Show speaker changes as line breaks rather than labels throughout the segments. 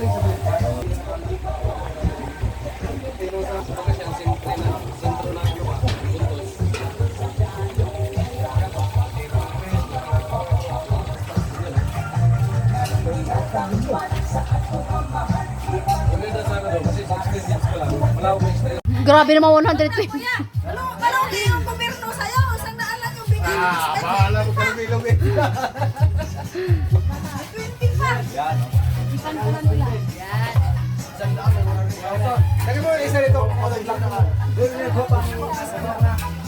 Grabe naman
120. Dalawang dalawang yung gobyerno sa'yo. Isang daan lang yung bigay.
Ah, bahala ko kami lumit.
20 ko na.
Lagyan mo isa rito. Kulay black na. Doon yung hopa.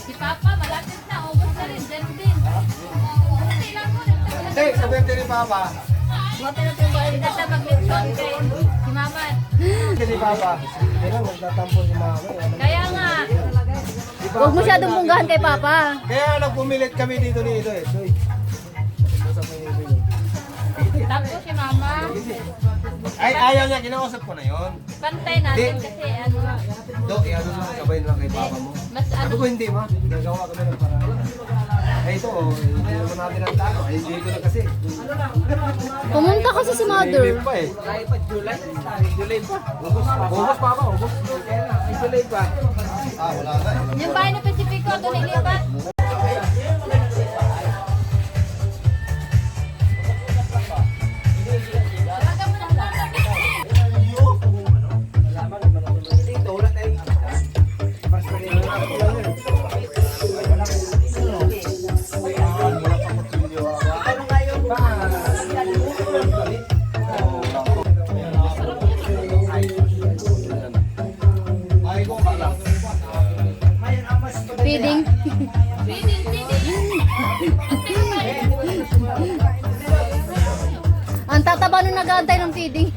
Si Papa, malapit na. Ubus na rin. Diyan din. Hindi ko.
Hey, sabihin din ni Papa.
Buti na ito ba? Hindi na mag-lechon kay si Mama.
Ni Papa. Kailan magtatampo si Mama.
Kaya nga.
Huwag masyadong bunggahan kay Papa.
Kaya nagpumilit kami dito ni Ito eh. Soy. Ay, ayaw niya. Kinausap ko na yun.
Pantay natin kasi ano.
Do, iano mo. Sabay lang kay Papa mo.
Mas
Sabi
ano.
ko hindi ma. Gagawa kami ng paraan. Ay ito, oh, hindi naman natin ang talo. Ay, hindi ko na kasi.
Pumunta kasi si
May
mother.
pa eh. July? July pa. Ubus pa. Ubus pa ba? Ubus. Ay, July pa. Ah, wala na eh.
Yung bahay na Pacifico, ito nilipat.
Feeding.
Feeding, feeding.
Ang tataba nung nag-aantay ng feeding.